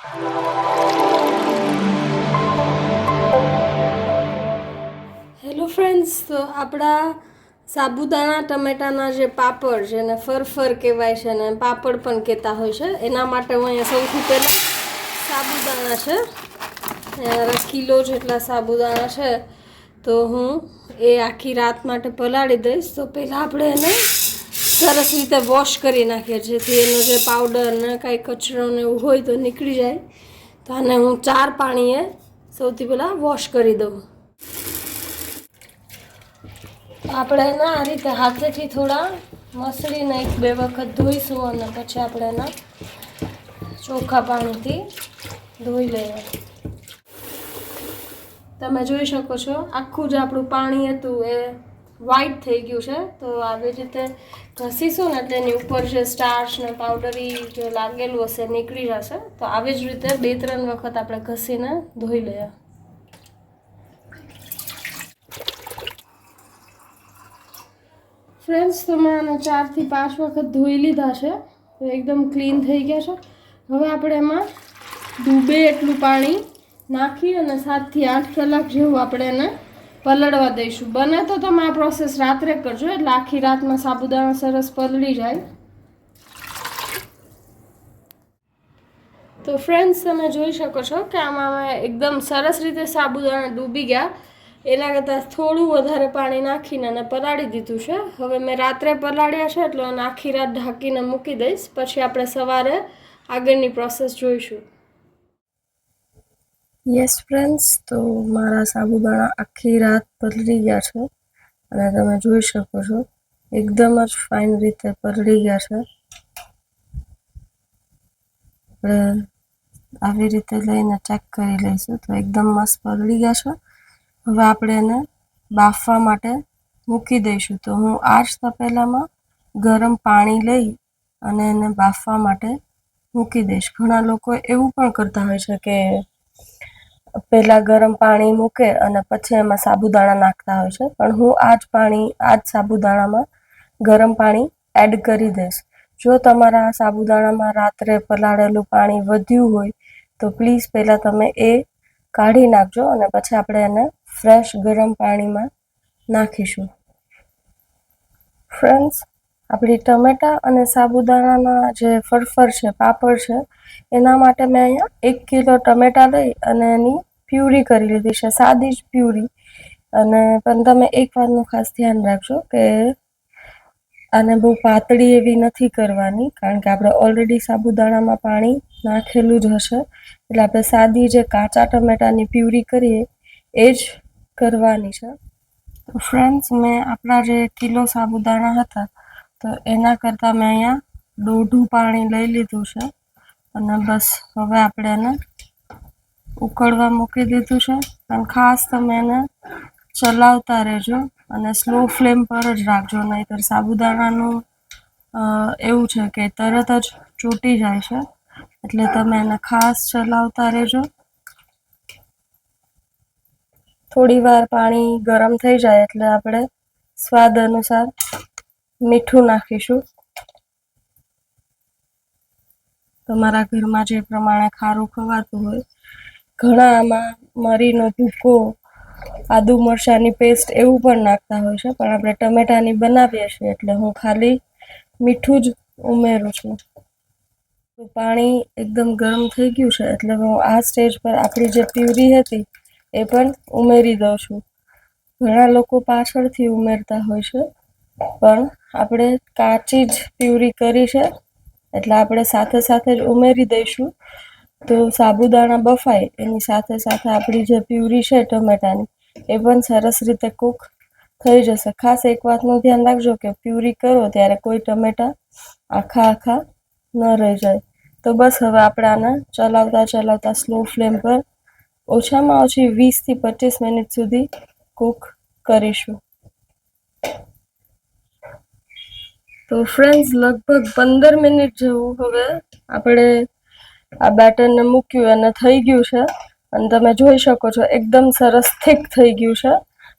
Hello friends તો આપણા સાબુદાણા ટમેટાના જે પાપડ છે એને ફરફર કહેવાય છે ને પાપડ પણ કહેતા હોય છે. એના માટે હું અહીંયા સૌથી પહેલાં સાબુદાણા છે. અહીંયા કિલો જેટલા સાબુદાણા છે. તો હું એ આખી રાત માટે પલાળી દઈશ. તો પહેલાં આપણે એને સરસ રીતે વોશ કરી નાખીએ જેથી એનો જે પાવડર ને કાંઈ કચરો ને એવું હોય તો નીકળી જાય. તો આને હું ચાર પાણીએ સૌથી પહેલાં વોશ કરી દઉં. આપણે એના આ રીતે હાથેથી થોડા મસળીને એક બે વખત ધોઈશું અને પછી આપણે એના ચોખ્ખા પાણીથી ધોઈ લઈએ. તમે જોઈ શકો છો, આખું જે આપણું પાણી હતું એ વ્હાઈટ થઈ ગયું છે. તો આવી રીતે ઘસીશું ને તેની ઉપર જે સ્ટાર્ચ ને પાવડરી જે લાગેલું હશે, નીકળી જશે, તો આવી જ રીતે બે ત્રણ વખત આપણે ઘસીને ધોઈ લઈએ. ફ્રેન્ડ્સ તો મેં આને ચારથી પાંચ વખત ધોઈ લીધા છે એકદમ ક્લીન થઈ ગયા છે. હવે આપણે એમાં ડૂબે એટલું પાણી નાખી અને સાતથી આઠ કલાક જેવું આપણે એને પલળવા દઈશું. બને તો તમે આ પ્રોસેસ રાત્રે કરજો, એટલે આખી રાતમાં સાબુદાણા સરસ પલળી જાય. તો ફ્રેન્ડ્સ તમે જોઈ શકો છો કે આમાં અમે એકદમ સરસ રીતે સાબુદાણા ડૂબી ગયા. એના કરતાં થોડું વધારે પાણી નાખીને અને પલાળી દીધું છે. હવે મેં રાત્રે પલાળ્યા છે, એટલે આખી રાત ઢાંકીને મૂકી દઈશ. પછી આપણે સવારે આગળની પ્રોસેસ જોઈશું. યસ ફ્રેન્ડ્સ તો મારા સાબુદાણા આખી રાત પલળી ગયા છે. અને તમે જોઈ શકો છો, એકદમ જ ફાઇન રીતે પલળી ગયા છે. આપણે આવી રીતે લઈને ચેક કરી લઈશું, તો એકદમ મસ્ત પલળી ગયા છે. હવે આપણે એને બાફવા માટે મૂકી દઈશું. તો હું આ જ તપેલામાં ગરમ પાણી લઈ અને એને બાફવા માટે મૂકી દઈશ. ઘણા લોકો એવું પણ કરતા હોય છે કે પહેલાં ગરમ પાણી મૂકે અને પછી એમાં સાબુદાણા નાખતા હોય છે. પણ હું આ જ પાણી આ જ સાબુદાણામાં ગરમ પાણી એડ કરી દઈશ. જો તમારા સાબુદાણામાં રાત્રે પલાળેલું પાણી વધ્યું હોય, તો પ્લીઝ પહેલાં તમે એ કાઢી નાખજો અને પછી આપણે એને ફ્રેશ ગરમ પાણીમાં નાખીશું. ફ્રેન્ડ્સ આપણી ટમેટા અને સાબુદાણાના જે ફરફર છે, પાપડ છે, એના માટે મેં અહીંયા એક કિલો ટમેટા લઈ અને એની પ્યુરી કરી લીધી છે, સાદી જ પ્યુરી. અને પણ તમે એક વાતનું ખાસ ધ્યાન રાખજો કે આને બહુ પાતળી એવી નથી કરવાની, કારણ કે આપણે ઓલરેડી સાબુદાણામાં પાણી નાખેલું જ હશે. એટલે આપણે સાદી જે કાચા ટમેટાની પ્યુરી કરીએ, એ જ કરવાની છે. ફ્રેન્ડ્સ મેં આપણા જે કિલો સાબુદાણા હતા તો એના કરતાં મેં અહીંયા દોઢું પાણી લઈ લીધું છે. અને બસ હવે આપણે એને ઉકળવા મૂકી દીધું છે. અને ખાસ તમે એને ચલાવતા રહેજો અને સ્લો ફ્લેમ પર જ રાખજો, નહીંતર સાબુદાણાનું એવું છે કે તરત જ ચોટી જાય છે. એટલે તમે એને ખાસ ચલાવતા રહેજો. થોડી વાર પાણી ગરમ થઈ જાય એટલે આપણે સ્વાદ અનુસાર મીઠું નાખીશું. તમારા ઘરમાં જે પ્રમાણે ખારું ખવાતું હોય, ઘણા આમાં મરીનો ભૂકો, આદુ મરચાંની પેસ્ટ એવું પણ નાખતા હોય છે, પણ આપણે ટમેટાની બનાવીએ છીએ એટલે હું ખાલી મીઠું જ ઉમેરું છું. પાણી એકદમ ગરમ થઈ ગયું છે એટલે હું આ સ્ટેજ પર આપણી જે પ્યુરી હતી એ પણ ઉમેરી દઉં છું. ઘણા લોકો પાછળથી ઉમેરતા હોય છે, પણ આપણે કાચી જ પ્યુરી કરી છે, એટલે આપણે સાથે સાથે જ ઉમેરી દઈશું. તો સાબુદાણા બફાય, એની સાથે સાથે આપણી જે પ્યુરી છે ટમેટાની, એ પણ સરસ રીતે કૂક થઈ જશે. ખાસ એક વાતનું ધ્યાન રાખજો કે પ્યુરી કરો ત્યારે કોઈ ટમેટા આખા આખા ન રહી જાય. તો બસ હવે આપણે આને ચલાવતા ચલાવતા સ્લો ફ્લેમ પર ઓછામાં ઓછી વીસથી પચીસ મિનિટ સુધી કૂક કરીશું. તો ફ્રેન્ડ્સ લગભગ પંદર મિનિટ જેવું હવે આપણે આ બેટરને મૂક્યું અને થઈ ગયું છે. અને તમે જોઈ શકો છો, એકદમ સરસ થીક થઈ ગયું છે.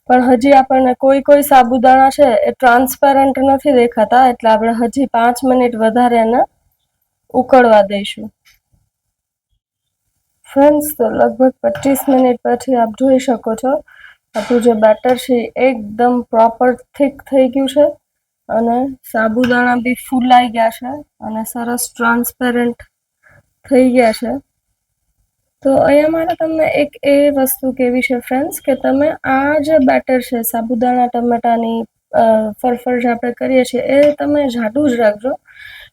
પણ હજી આપણને કોઈ કોઈ સાબુદાણા છે એ ટ્રાન્સપેરન્ટ નથી દેખાતા, એટલે આપણે હજી પાંચ મિનિટ વધારે એને ઉકળવા દઈશું. ફ્રેન્ડ્સ તો લગભગ પચીસ મિનિટ પછી આપ જોઈ શકો છો, આપણું જે બેટર છે એકદમ પ્રોપર થીક થઈ ગયું છે. અને સાબુદાણા બી ફૂલાઈ ગયા છે અને સરસ ટ્રાન્સપેરન્ટ થઈ ગયા છે. તો અહીંયા મારે તમને એક એ વસ્તુ કેવી છે ફ્રેન્ડ્સ કે તમે આ જે બેટર છે, સાબુદાણા, ટમેટાની ફરફર જે આપણે કરીએ છીએ, એ તમે જાડું જ રાખજો.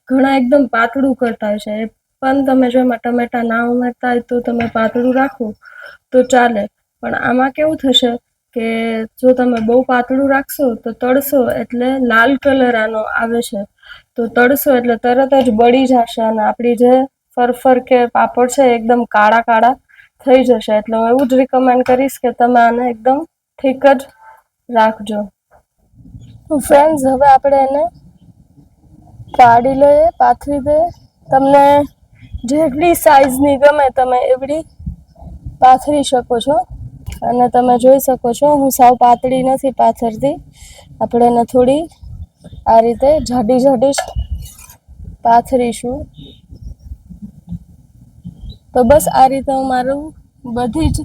ઘણા એકદમ પાતળું કરતા હોય છે. પણ તમે જો એમાં ટમેટા ના ઉમેરતા હોય તો તમે પાતળું રાખો તો ચાલે. પણ આમાં કેવું થશે કે જો તમે બહુ પાતળું રાખશો તો તળશો એટલે લાલ કલર આનો આવે છે. તો તળશો એટલે તરત જ બળી જશે અને આપણી જે ફરફર કે પાપડ છે એકદમ કાળા કાળા થઈ જશે. એટલે હું એવું જ રિકમેન્ડ કરીશ કે તમે આને એકદમ ઠીક જ રાખજો. ફ્રેન્ડ્સ હવે આપણે એને કાઢી લઈએ, પાથરી દઈએ. તમને જેટલી સાઇઝની ગમે તમે એવડી પાથરી શકો છો. અને તમે જોઈ શકો છો, હું સાવ પાતળી નથી પાથરતી આપણે એને થોડી આ રીતે જાડી જાડી પાથરીશું. તો બસ આ રીતે હું મારું બધી જ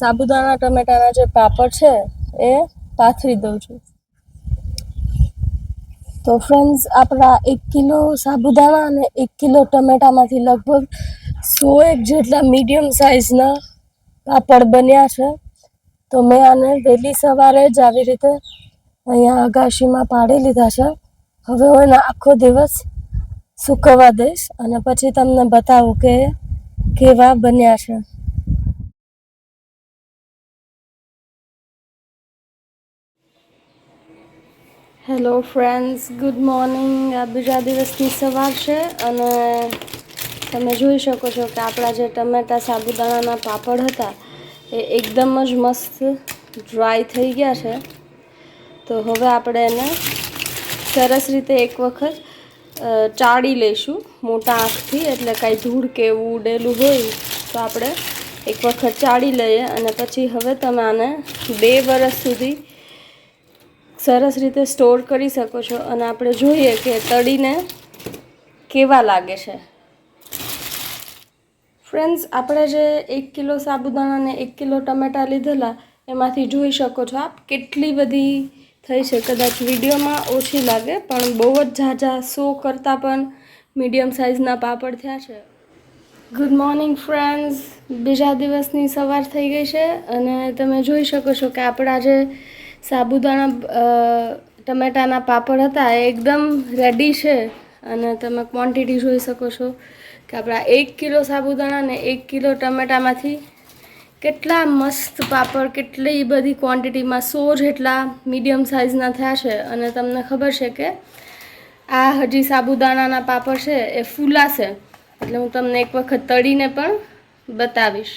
સાબુદાણા, ટમેટાના જે પાપડ છે, એ પાથરી દઉં છું. તો ફ્રેન્ડ્સ આપણા એક કિલો સાબુદાણા અને એક કિલો ટમેટામાંથી લગભગ સો એક જેટલા મીડિયમ સાઇઝના પાપડ બન્યા છે. તો મેં આને વહેલી સવારે જ આવી રીતે અહીંયા અગાશીમાં પાડી લીધા છે. હવે હું એને આખો દિવસ સૂકવવા દઈશ અને પછી તમને બતાવું કે કેવા બન્યા છે. હેલો ફ્રેન્ડ્સ ગુડ મોર્નિંગ આ બીજા દિવસની સવાર છે અને તમે જોઈ શકો છો કે આપણા જે ટમેટા સાબુદાણાના પાપડ હતા, એ એકદમ જ મસ્ત ડ્રાય થઈ ગયા છે. તો હવે આપણે એને સરસ રીતે એક વખત ચાળી લઈશું મોટા આંખથી, એટલે કાંઈ ધૂળ કે ઉડેલું હોય તો આપણે એક વખત ચાળી લઈએ અને પછી હવે તમે આને બે વર્ષ સુધી સરસ રીતે સ્ટોર કરી શકો છો. અને આપણે જોઈએ કે તળીને કેવા લાગે છે. ફ્રેન્ડ્સ આપણે જે એક કિલો સાબુદાણા અને એક કિલો ટમેટા લીધેલા, એમાંથી જોઈ શકો છો આપ કેટલી બધી થઈ છે. કદાચ વિડીયોમાં ઓછી લાગે, પણ બહુ જ ઝાઝા સો કરતાં પણ મીડિયમ સાઇઝના પાપડ થયા છે. ગુડ મોર્નિંગ ફ્રેન્ડ્સ બીજા દિવસની સવાર થઈ ગઈ છે અને તમે જોઈ શકો છો કે આપણા જે સાબુદાણા ટમેટાના પાપડ હતા, એ એકદમ રેડી છે અને તમે ક્વોન્ટિટી જોઈ શકો છો. કે આપણા એક કિલો સાબુદાણા ને એક કિલો ટમેટામાંથી કેટલા મસ્ત પાપડ, કેટલી બધી ક્વોન્ટિટીમાં સો જેટલા મીડિયમ સાઇઝના થયા છે. અને તમને ખબર છે કે આ હજી સાબુદાણાના પાપડ છે એ ફૂલાશે. એટલે હું તમને એક વખત તળીને પણ બતાવીશ.